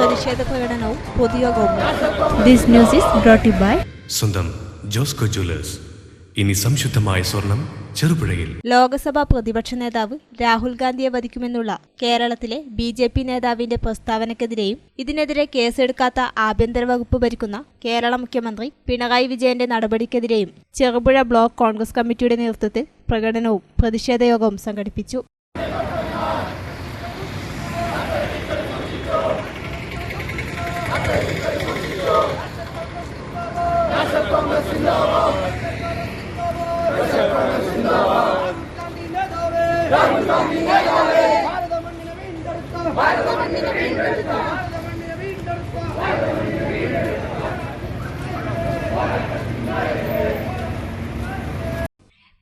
പ്രതിഷേധ പ്രകടനവും പൊതുയോഗവും this news is brought by സ്വന്തം ജോസ്കോ ജ്വല്ലേഴ്സ്. ഇനി സംശുദ്ധമായ സ്വർണം ചെറുപുഴയിൽ. ലോക്സഭാ പ്രതിപക്ഷ നേതാവ് രാഹുൽ ഗാന്ധിയെ വധിക്കുമെന്നുള്ള കേരളത്തിലെ ബി ജെ പി നേതാവിന്റെ പ്രസ്താവനക്കെതിരെയും ഇതിനെതിരെ കേസെടുക്കാത്ത ആഭ്യന്തര വകുപ്പ് ഭരിക്കുന്ന കേരള മുഖ്യമന്ത്രി പിണറായി വിജയന്റെ നടപടിക്കെതിരെയും ചെറുപുഴ ബ്ലോക്ക് കോൺഗ്രസ് കമ്മിറ്റിയുടെ നേതൃത്വത്തിൽ പ്രകടനവും പ്രതിഷേധയോഗവും സംഘടിപ്പിച്ചു. വീണ്ടെടുക്കാം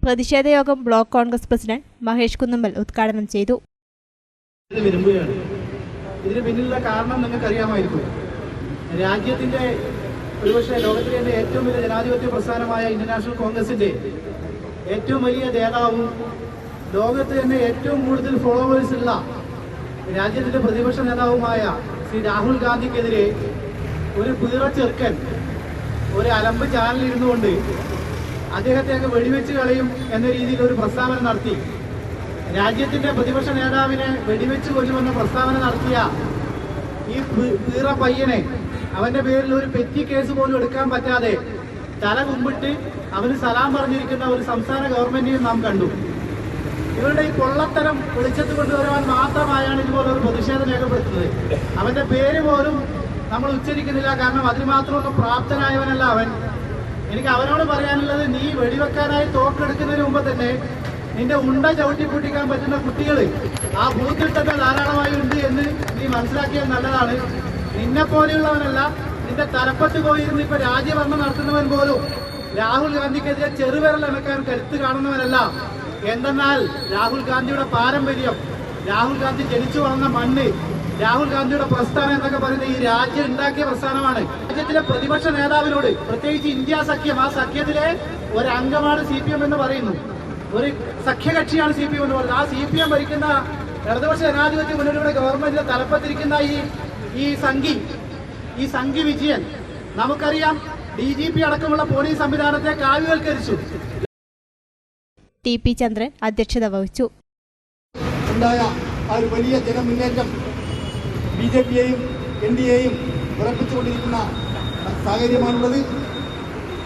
പ്രതിഷേധയോഗം ബ്ലോക്ക് കോൺഗ്രസ് പ്രസിഡന്റ് മഹേഷ് കുന്നമ്പൽ ഉദ്ഘാടനം ചെയ്തു. ഇത് ഇതിന് പിന്നിലുള്ള കാരണം നിങ്ങൾക്ക് അറിയാമായിരിക്കും രാജ്യത്തിന്റെ ഒരുപക്ഷെ ലോകത്തിലെ തന്നെ ഏറ്റവും വലിയ ജനാധിപത്യ പ്രസ്ഥാനമായ ഇന്ത്യൻ നാഷണൽ കോൺഗ്രസിന്റെ ഏറ്റവും വലിയ നേതാവും ലോകത്ത് തന്നെ ഏറ്റവും കൂടുതൽ ഫോളോവേഴ്സ് ഉള്ള രാജ്യത്തിന്റെ പ്രതിപക്ഷ നേതാവുമായ ശ്രീ രാഹുൽ ഗാന്ധിക്കെതിരെ ഒരു പീറ ചെറുക്കൻ ഒരു അലമ്പ് ചാനലിൽ ഇരുന്നുകൊണ്ട് അദ്ദേഹത്തെ അങ്ങ് വെടിവെച്ച് കളയും എന്ന രീതിയിൽ ഒരു പ്രസ്താവന നടത്തി. രാജ്യത്തിന്റെ പ്രതിപക്ഷ നേതാവിനെ വെടിവെച്ച് കൊല്ലുമെന്ന പ്രസ്താവന നടത്തിയ ഈ പീറ പയ്യനെ അവന്റെ പേരിൽ ഒരു പെറ്റി കേസ് പോലും എടുക്കാൻ പറ്റാതെ തല കുമ്പിട്ട് അവന് സലാം പറഞ്ഞിരിക്കുന്ന ഒരു സംസ്ഥാന ഗവൺമെന്റിനെയും നാം കണ്ടു. ഇവരുടെ ഈ കൊള്ളത്തരം വെളിച്ചത്ത് കൊണ്ടുവരുവാൻ മാത്രമായാണ് ഇതുപോലെ ഒരു പ്രതിഷേധം രേഖപ്പെടുത്തുന്നത്. അവന്റെ പേര് പോലും നമ്മൾ ഉച്ചരിക്കുന്നില്ല. കാരണം അതിന് മാത്രമൊന്നും പ്രാപ്തനായവനല്ല അവൻ. എനിക്ക് അവനോട് പറയാനുള്ളത് നീ വെടിവെക്കാനായി തോക്കെടുക്കുന്നതിന് മുമ്പ് തന്നെ നിന്റെ ഉണ്ട ചവിട്ടി പൊട്ടിക്കാൻ പറ്റുന്ന കുട്ടികൾ ആ ഭൂത്തിട്ടത്തെ ധാരാളമായി ഉണ്ട് എന്ന് നീ മനസ്സിലാക്കിയാൽ നല്ലതാണ്. നിന്നെ പോലെയുള്ളവനല്ല നിന്റെ തലപ്പത്ത് പോയിരുന്ന് ഇപ്പൊ രാജ്യഭരണം നടത്തുന്നവൻ പോലും രാഹുൽ ഗാന്ധിക്കെതിരെ ചെറുവിരൽ അനക്കാൻ കരുത്ത് കാണുന്നവനല്ല. എന്തെന്നാൽ രാഹുൽ ഗാന്ധിയുടെ പാരമ്പര്യം രാഹുൽ ഗാന്ധി ജനിച്ചു വളർന്ന മണ്ണ് രാഹുൽ ഗാന്ധിയുടെ പ്രസ്ഥാനം എന്നൊക്കെ പറയുന്നത് ഈ രാജ്യം ഉണ്ടാക്കിയ പ്രസ്ഥാനമാണ്. രാജ്യത്തിലെ പ്രതിപക്ഷ നേതാവിനോട് പ്രത്യേകിച്ച് ഇന്ത്യ സഖ്യം ആ സഖ്യത്തിലെ ഒരു സി പി എം എന്ന് പറയുന്നു. ഒരു സഖ്യകക്ഷിയാണ് സി പി എം എന്ന് പറയുന്നത്. ആ സി പി എം ഭരിക്കുന്ന ഇടതുപക്ഷ ജനാധിപത്യ മുന്നണിയുടെ ഗവൺമെന്റിന്റെ തലപ്പത്തിരിക്കുന്ന ഈ ഈ സംഘി ഈ സംഘി വിജയൻ നമുക്കറിയാം ഡി ജി പി അടക്കമുള്ള പോലീസ് സംവിധാനത്തെ കാവ്യവൽക്കരിച്ചു ടി പി ചന്ദ്രൻ അധ്യക്ഷത വഹിച്ചു. ഉണ്ടായ ആ ഒരു വലിയ ജനമുന്നേറ്റം ബി ജെ പിയെയും എൻ ഡി എയും ഉറപ്പിച്ചുകൊണ്ടിരിക്കുന്ന സാഹചര്യമാണുള്ളത്.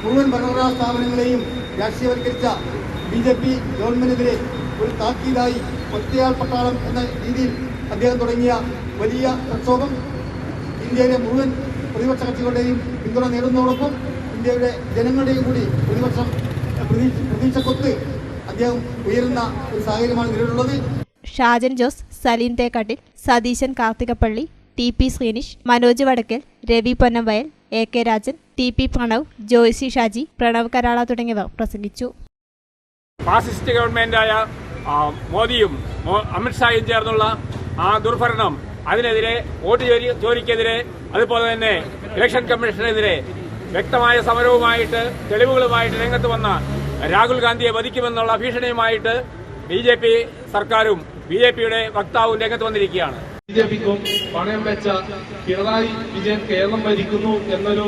മുഴുവൻ ഭരണഘടനാ സ്ഥാപനങ്ങളെയും രാഷ്ട്രീയവൽക്കരിച്ച ബി ജെ പി ഗവൺമെന്റിനെതിരെ ഒരു താക്കീതായി ഒറ്റയാൾ പട്ടാളം എന്ന രീതിയിൽ അദ്ദേഹം തുടങ്ങിയ വലിയ പ്രക്ഷോഭം ഇന്ത്യയിലെ മുഴുവൻ പ്രതിപക്ഷ കക്ഷികളുടെയും പിന്തുണ നേടുന്നതോടൊപ്പം ഇന്ത്യയുടെ ജനങ്ങളുടെയും കൂടി പ്രതിപക്ഷം പ്രതീക്ഷ പ്രതീക്ഷക്കൊത്ത് അദ്ദേഹം ഉയരുന്ന ഒരു സാഹചര്യമാണ് നിലവിലുള്ളത്. Shajan Jose Saleen Thekkattil Satheesan Karthikappally T P Sreenish Manoj Vadakkal Ravi Ponnamvayal A K Rajan T P Pranav Joycy Shaji Pranav Karala തുടങ്ങിയവർ പ്രസംഗിച്ചു. ഫാസിസ്റ്റ് ഗവൺമെന്റായ മോദിയും അമിത്ഷായും ചേർന്നുള്ള ആ ദുർഭരണം അതിനെതിരെ വോട്ട് ചോരി ചോരിക്കെതിരെ അതുപോലെ തന്നെ ഇലക്ഷൻ കമ്മീഷനെതിരെ വ്യക്തമായ സമരവുമായിട്ട് തെളിവുകളുമായിട്ട് രംഗത്ത് വന്ന രാഹുൽ ഗാന്ധിയെ വധിക്കുമെന്നുള്ള ഭീഷണിയുമായിട്ട് ബി ജെ പി സർക്കാരും ബി ജെ പിയുടെ വക്താവും രംഗത്ത് വന്നിരിക്കുകയാണ്. ബി ജെ പിക്കും പണയം വെച്ച പിണറായി വിജയൻ കേരളം ഭരിക്കുന്നു എന്നൊരു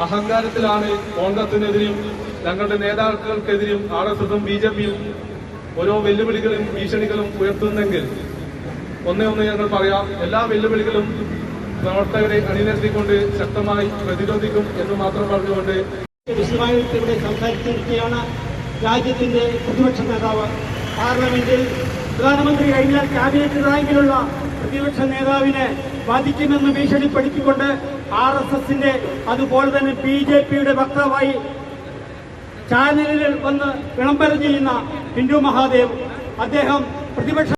അഹങ്കാരത്തിലാണ് കോൺഗ്രസിനെതിരെയും തങ്ങളുടെ നേതാക്കൾക്കെതിരെയും ആർ എസ് എസും ബി ജെ പിയും ഓരോ വെല്ലുവിളികളും ഭീഷണികളും ഉയർത്തുന്നെങ്കിൽ ഒന്നേ ഒന്ന് ഞങ്ങൾ പറയാം. എല്ലാ വെല്ലുവിളികളും പ്രവർത്തകരെ അണിനിരത്തിക്കൊണ്ട് ശക്തമായി പ്രതിരോധിക്കും എന്ന് മാത്രം പറഞ്ഞുകൊണ്ട് വിശദമായിട്ട് സംസാരിച്ചിരിക്കുകയാണ് രാജ്യത്തിന്റെ പ്രതിപക്ഷ നേതാവ്. പാർലമെന്റിൽ പ്രധാനമന്ത്രി കഴിഞ്ഞാൽ ക്യാബിനറ്റ് റാങ്കിലുള്ള പ്രതിപക്ഷ നേതാവിനെ വധിക്കുമെന്ന് ഭീഷണിപ്പെടുത്തിക്കൊണ്ട് ആർ എസ് എസിന്റെ അതുപോലെ തന്നെ ബി ജെ പിയുടെ വക്താവായി ചാനലിൽ വന്ന് വിളംബരം ചെയ്യുന്ന ഹിന്ദു മഹാദേവ്. അദ്ദേഹം പ്രതിപക്ഷ